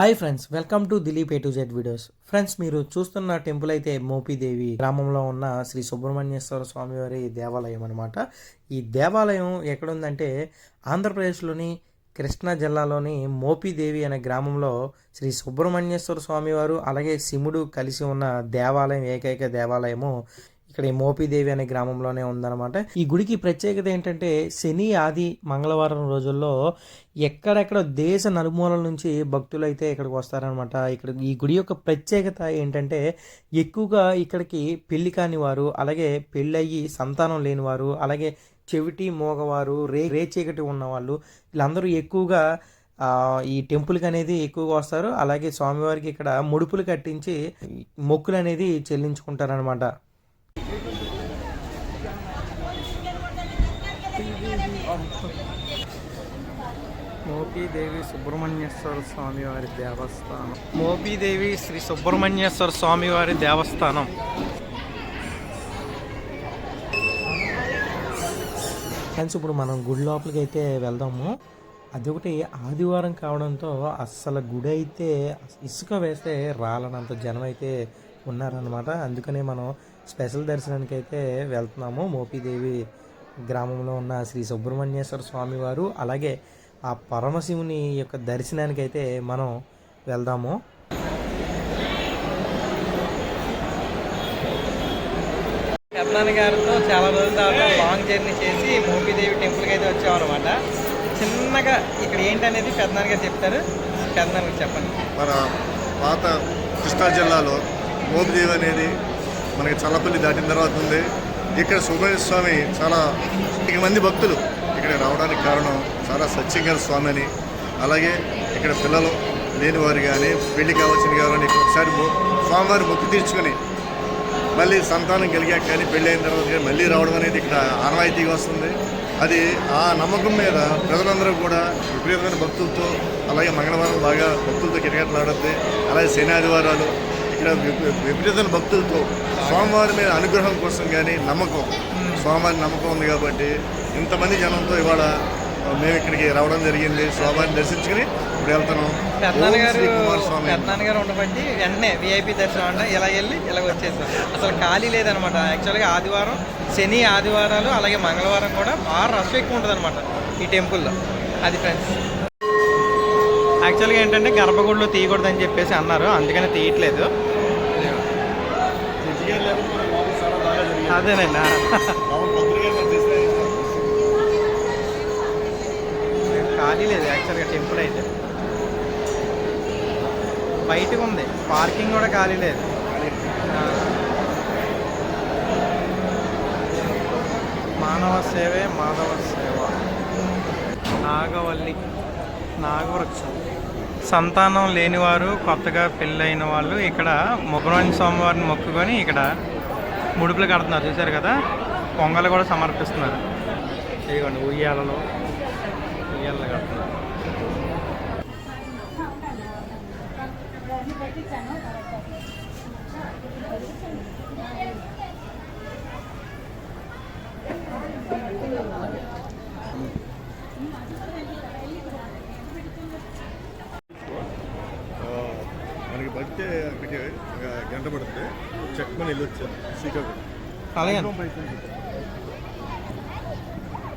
Hi friends welcome to Dileep A to Z videos friends మీరు చూస్తున్న temple అయితే మోపిదేవి గ్రామంలో ఉన్న శ్రీ సుబ్రహ్మణ్యేశ్వర స్వామివారి దేవాలయం అనమాట ఈ దేవాలయం ఎక్కడుందంటే ఆంధ్రప్రదేశ్లోని కృష్ణా జిల్లాలోని మోపిదేవి అనే గ్రామంలో శ్రీ సుబ్రహ్మణ్యేశ్వర స్వామివారు అలాగే శివుడు కలిసి ఉన్న దేవాలయం ఏకైక దేవాలయము ఇక్కడ ఈ మోపిదేవి అనే గ్రామంలోనే ఉందన్నమాట. ఈ గుడికి ప్రత్యేకత ఏంటంటే శని ఆది మంగళవారం రోజుల్లో ఎక్కడెక్కడ దేశ నలుమూలల నుంచి భక్తులు అయితే ఇక్కడికి వస్తారనమాట ఇక్కడ ఈ గుడి యొక్క ప్రత్యేకత ఏంటంటే ఎక్కువగా ఇక్కడికి పెళ్ళి కాని వారు అలాగే పెళ్ళయ్యి సంతానం లేని వారు అలాగే చెవిటి మోగవారు రే రేచీకటి ఉన్నవాళ్ళు వీళ్ళందరూ ఎక్కువగా ఈ టెంపుల్కి అనేది ఎక్కువగా వస్తారు. అలాగే స్వామివారికి ఇక్కడ ముడుపులు కట్టించి మొక్కులు అనేది చెల్లించుకుంటారనమాట మోపీదేవి సుబ్రహ్మణ్యేశ్వర స్వామివారి దేవస్థానం. మోపీదేవి శ్రీ సుబ్రహ్మణ్యేశ్వర స్వామివారి దేవస్థానం. ఫ్రెండ్స్ ఇప్పుడు మనం గుడి లోపలికి అయితే వెళ్దాము. అదొకటి ఆదివారం కావడంతో అస్సలు గుడి అయితే ఇసుక వేస్తే రాలనంత జనం అయితే ఉన్నారనమాట అందుకనే మనం స్పెషల్ దర్శనానికి అయితే వెళ్తున్నాము. మోపీదేవి గ్రామంలో ఉన్న శ్రీ సుబ్రహ్మణ్యేశ్వర స్వామి వారు అలాగే ఆ పరమశివుని యొక్క దర్శనానికి అయితే మనం వెళ్దాము. పెద్దనాన్న గారితో చాలా రోజుల తర్వాత లాంగ్ జర్నీ చేసి మోపీదేవి టెంపుల్కి అయితే వచ్చామన్నమాట. చిన్నగా ఇక్కడ ఏంటనేది పెద్దనాన్న గారు చెప్తారు. పెద్దనాన్న గారు చెప్పండి. మన పాత కృష్ణా జిల్లాలో మోపిదేవి అనేది మనకి చల్లపల్లి దాటిన తర్వాత ఉంది. ఇక్కడ సుబ్రహ్మణ్య స్వామి చాలా ఇక మంది భక్తులు ఇక్కడ రావడానికి కారణం చాలా సత్యంగా స్వామి అని అలాగే ఇక్కడ పిల్లలు లేని వారు కానీ పెళ్ళి కావాల్సిన కానీ ఇక్కడ ఒకసారి స్వామివారి మొక్కు తీర్చుకొని మళ్ళీ సంతానం కలిగాక కానీ పెళ్ళి అయిన తర్వాత కానీ మళ్ళీ రావడం అనేది ఇక్కడ ఆనవాయితీగా వస్తుంది. అది ఆ నమ్మకం మీద ప్రజలందరూ కూడా విపరీతమైన భక్తులతో అలాగే మంగళవారం బాగా భక్తులతో కిటకట్లాడుద్ది అలాగే శని ఆదివారాలు ఇక్కడ విప- విపరీతమైన భక్తులతో స్వామివారి మీద అనుగ్రహం కోసం కానీ నమ్మకం. స్వామివారి నమ్మకం ఉంది కాబట్టి ఇంతమంది జనంతో ఇవాళ మేము ఇక్కడికి రావడం జరిగింది. స్వామివారిని దర్శించుకుని ఇప్పుడు వెళ్తున్నాం. ఉండబట్టి వెంటనే విఐపి దర్శనం అంటే ఇలా వెళ్ళి ఇలా వచ్చేసాం. అసలు ఖాళీ లేదనమాట. యాక్చువల్గా ఆదివారం శని ఆదివారాలు అలాగే మంగళవారం కూడా బాగా రష్ ఎక్కువ ఉంటుంది అనమాట ఈ టెంపుల్లో అది ఫ్రెండ్స్ యాక్చువల్గా ఏంటంటే గర్భగుడిలో తీయకూడదని చెప్పేసి అన్నారు. అందుకని తీయట్లేదు. అదేనండి ఖాళీ లేదు యాక్చువల్గా టెంపుల్ అయితే. బయటకు ఉంది పార్కింగ్ కూడా ఖాళీ లేదు మానవ సేవే మాధవ సేవ. నాగవల్లి నాగవృక్షం. సంతానం లేనివారు కొత్తగా పెళ్ళైన వాళ్ళు ఇక్కడ ముగ్గురాని స్వామివారిని మొక్కుకొని ఇక్కడ ముడుపులు కడుతున్నారు. చూశారు కదా? పొంగలు కూడా సమర్పిస్తున్నారు. ఇదిగోండి ఉయ్యాలలో ఉయ్యాలలో కడుతున్నారు ఆ, పడితే అక్కడికి గంట పడుతుంది. చెక్ మని వెళ్ళొచ్చాను. శ్రీకాకుళం. అలాగే నుంచి.